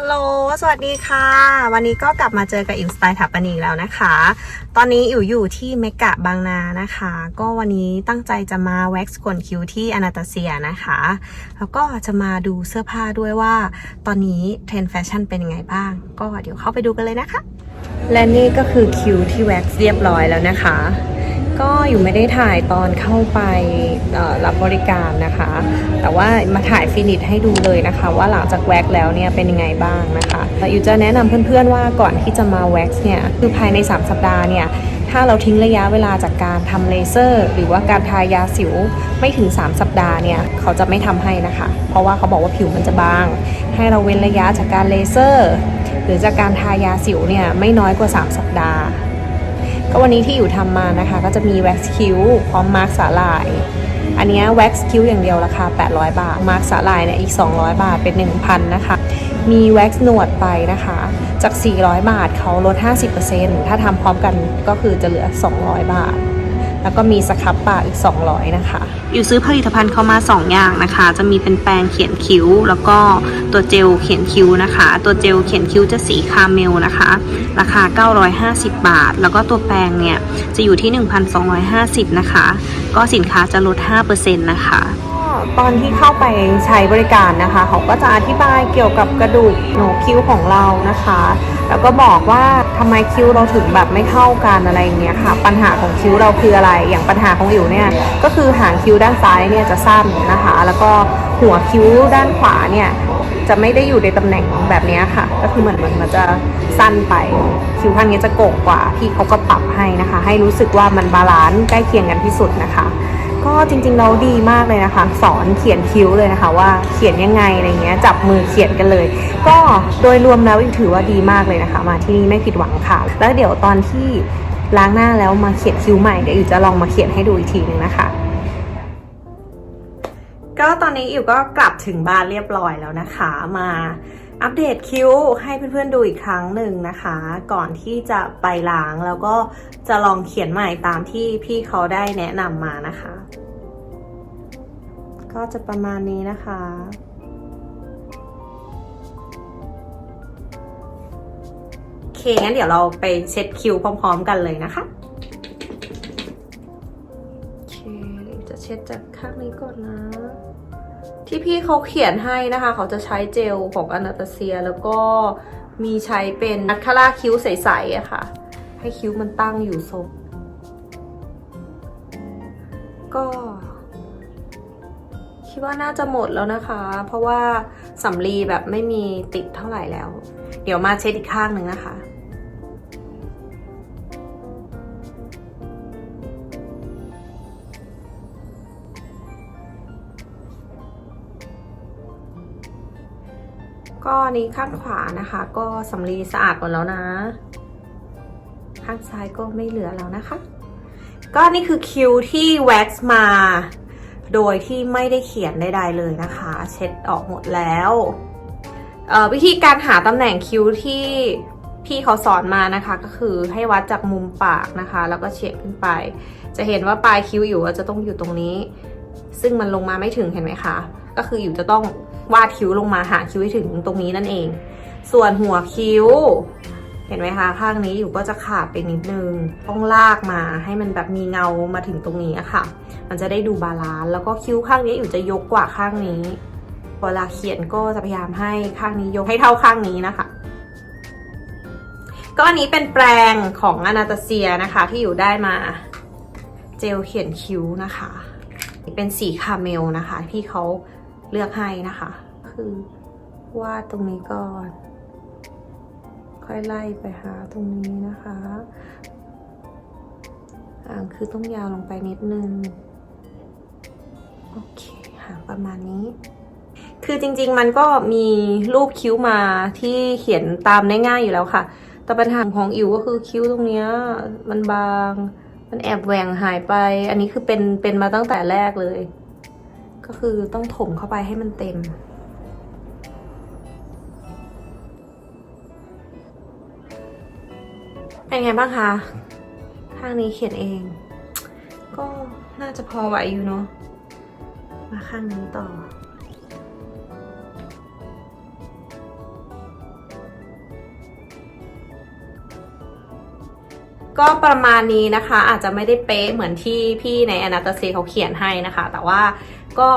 ฮัลโหล สวัสดีค่ะ วันนี้ก็กลับมาเจอกับอิวสไตล์ถับปนีแล้วนะคะ ตอนนี้อิวอยู่ที่เมกะบางนานะคะ ก็วันนี้ตั้งใจจะมาแว็กซ์ขนคิ้วที่อนาตาเซียนะคะ แล้วก็จะมาดูเสื้อผ้าด้วยว่า ตอนนี้เทรนด์แฟชั่นเป็นยังไงบ้าง ก็เดี๋ยวเข้าไปดูกันเลยนะคะ และนี่ก็คือคิวที่แว็กซ์เรียบร้อยแล้วนะคะ ก็อยู่ไม่ได้ถ่ายตอนเข้าไปรับบริการนะคะ แต่ว่ามาถ่ายฟินิชให้ดูเลยนะคะ ว่าหลังจากแว็กแล้วเนี่ยเป็นยังไงบ้างนะคะแต่อยู่จะแนะนำเพื่อนๆว่าก่อนที่จะมาแว็กซ์เนี่ยคือภายใน 3 สัปดาห์เนี่ยถ้าเราทิ้งระยะเวลาจากการทำเลเซอร์ หรือว่าการทายาสิวไม่ถึง 3 สัปดาห์เนี่ยเขาจะไม่ทำให้นะคะ เพราะว่าเขาบอกว่าผิวมันจะบาง ให้เราเว้นระยะจากการเลเซอร์ หรือจากการทายาสิวเนี่ยไม่น้อยกว่า 3 สัปดาห์ ก็วันนี้ที่อยู่ทำมานะคะ ก็จะมีแว็กซ์คิ้วพร้อมมาร์กสาลาย อันนี้แว็กซ์คิ้วอย่างเดียวราคา 800 บาท มาร์กสาลายเนี่ยอีก 200 บาทเป็น 1,000 นะคะ มีแว็กซ์หนวดไปนะคะ จาก 400 บาทเขาลด 50%ถ้าทำพร้อมกันก็คือจะเหลือ 200 บาท แล้วก็มีสครับปากอีก 200 นะคะอยู่ซื้อผลิตภัณฑ์เขามา 2 อย่างนะคะ จะมีเป็นแปรงเขียนคิ้ว แล้วก็ตัวเจลเขียนคิ้วนะคะ ตัวเจลเขียนคิ้วจะสีคาเมลนะคะ ราคา 950 บาท แล้วก็ตัวแปรงเนี่ยจะอยู่ที่ 1,250 นะคะ ก็สินค้าจะลด 5%นะคะ ตอนที่เข้าไปใช้บริการนะคะ เขาก็จะอธิบายเกี่ยวกับกระดูกหนกคิ้วของเรานะคะ แล้วก็บอกว่าทำไมคิ้วเราถึงแบบไม่เข้ากันอะไรอย่างเงี้ยค่ะ ปัญหาของคิ้วเราคืออะไร อย่างปัญหาของอิ๋วเนี่ยก็คือหางคิ้วด้านซ้ายเนี่ยจะสั้นนะคะ แล้วก็หัวคิ้วด้านขวาเนี่ยจะไม่ได้อยู่ในตำแหน่งแบบนี้ค่ะ ก็คือเหมือนมันมันจะสั้นไปคิ้วข้างนี้จะโก่งกว่าพี่เขาก็ปรับให้นะคะ ให้รู้สึกว่ามันบาลานซ์ใกล้เคียงกันที่สุดนะคะ ก็จริงๆเราดีมากเลยนะคะ สอนเขียนคิ้วเลยนะคะ ว่าเขียนยังไงอะไรเงี้ยจับมือเขียนกันเลย ก็โดยรวมแล้วถือว่าดีมากเลยนะคะ มาที่นี่ไม่ผิดหวังค่ะ แล้วเดี๋ยวตอนที่ล้างหน้าแล้วมาเขียนคิ้วใหม่เดี๋ยวอิ๋วจะลองมาเขียนให้ดูอีกทีนึงนะคะ ก็ตอนนี้อิ๋วก็กลับถึงบ้านเรียบร้อยแล้วนะคะ มาอัปเดตคิ้วให้เพื่อนๆดูอีกครั้งหนึ่งนะคะ ก่อนที่จะไปล้างแล้วก็จะลองเขียนใหม่ตามที่พี่เขาได้แนะนำมานะคะ ก็จะประมาณนี้นะคะโอเคงั้นเดี๋ยวเราไปเช็ดคิ้วพร้อม ๆ กันเลยนะคะ ช็ดจากข้างนี้ก่อนนะ ที่พี่เขาเขียนให้นะคะ เขาจะใช้เจลของอนาตาเซียแล้วก็มีใช้เป็นมัสคาร่าคิ้วใสๆอะค่ะ ให้คิ้วมันตั้งอยู่ทรงก็คิดว่าน่าจะหมดแล้วนะคะ เพราะว่าสำลีแบบไม่มีติดเท่าไหร่แล้ว เดี๋ยวมาเช็ดอีกข้างหนึ่งนะคะ ก็นี้ข้างขวานะคะ ก็สำลีสะอาดหมดแล้วนะ ข้างซ้ายก็ไม่เหลือแล้วนะคะ ก็นี่คือคิวที่แว็กซ์มา โดยที่ไม่ได้เขียนใดๆเลยนะคะ เช็ดออกหมดแล้ววิธีการหาตำแหน่งคิ้วที่พี่เขาสอนมานะคะ ก็คือให้วัดจากมุมปากนะคะ แล้วก็เฉียดขึ้นไป จะเห็นว่าปลายคิ้วอยู่จะต้องอยู่ตรงนี้ ซึ่งมันลงมาไม่ถึงเห็นไหมคะ ก็คืออยู่จะต้องวาดคิ้วลงมาหาคิ้วให้ถึงตรงนี้นั่นเอง ส่วนหัวคิ้ว เห็นไหมคะ ข้างนี้อยู่ก็จะขาดไปนิดนึง ต้องลากมาให้มันแบบมีเงามาถึงตรงนี้อะค่ะ มันจะได้ดูบาลานซ์แล้วก็คิ้วข้างนี้อยู่จะยกกว่าข้างนี้เวลาเขียนก็จะพยายามให้ข้างนี้ยกให้เท่าข้างนี้นะคะ ก็อันนี้เป็นแปรงของอนาตาเซียนะคะที่อยู่ได้มา เจลเขียนคิ้วนะคะ เป็นสีคาเมลนะคะ ที่เขาเลือกให้นะคะ คือวาดตรงนี้ก่อน ค่อยไล่ไปหาตรงนี้นะคะหางคือต้องยาวลงไปนิดนึง โอเคหางประมาณนี้ คือจริงๆมันก็มีรูปคิ้วมาที่เขียนตามได้ง่ายอยู่แล้วค่ะ แต่ปัญหาของอิ๋วก็คือคิ้วตรงเนี้ยมันบาง มันแอบแหว่งหายไป อันนี้คือเป็นเป็นมาตั้งแต่แรกเลย ก็คือต้องถมเข้าไปให้มันเต็ม เป็นไงบ้างคะข้างนี้เขียนเอง ก็น่าจะพอไหวอยู่เนาะ มาข้างนี้ต่อ ก็ประมาณนี้นะคะ อาจจะไม่ได้เป๊ะเหมือนที่พี่ในอนาตาเซีเขาเขียนให้นะคะ แต่ว่าก็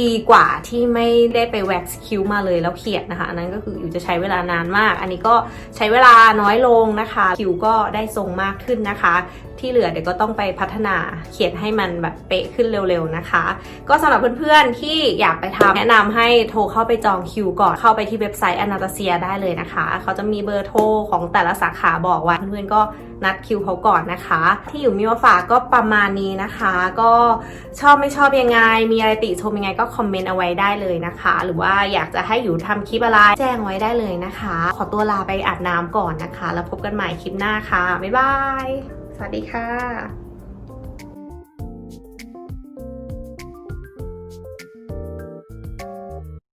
ดีกว่าที่ไม่ได้ไปแว็กซ์คิ้วมาเลยแล้วเขียนนะคะ อันนั้นก็คืออยู่จะใช้เวลานานมาก อันนี้ก็ใช้เวลาน้อยลงนะคะ คิ้วก็ได้ทรงมากขึ้นนะคะ ที่เหลือเดี๋ยวก็ต้องไปพัฒนาเขียนให้มันแบบเป๊ะขึ้นเร็วๆนะคะ ก็สำหรับเพื่อนๆที่อยากไปทำแนะนำให้โทรเข้าไปจองคิวก่อนเข้าไปที่เว็บไซต์อนาตาเซียได้เลยนะคะ เขาจะมีเบอร์โทรของแต่ละสาขาบอกไว้เพื่อนๆก็นัดคิวเขาก่อนนะคะ ที่อยู่มีมาฝากก็ประมาณนี้นะคะ ก็ชอบไม่ชอบยังไงมีอะไรติชมยังไงก็ก็คอมเมนต์เอาไว้ได้เลยนะคะ หรือว่าอยากจะให้อยู่ทำคลิปอะไรแจ้งไว้ได้เลยนะคะ ขอตัวลาไปอาบน้ำก่อนนะคะ แล้วพบกันใหม่คลิปหน้าค่ะ บ๊ายบาย สวัสดีค่ะ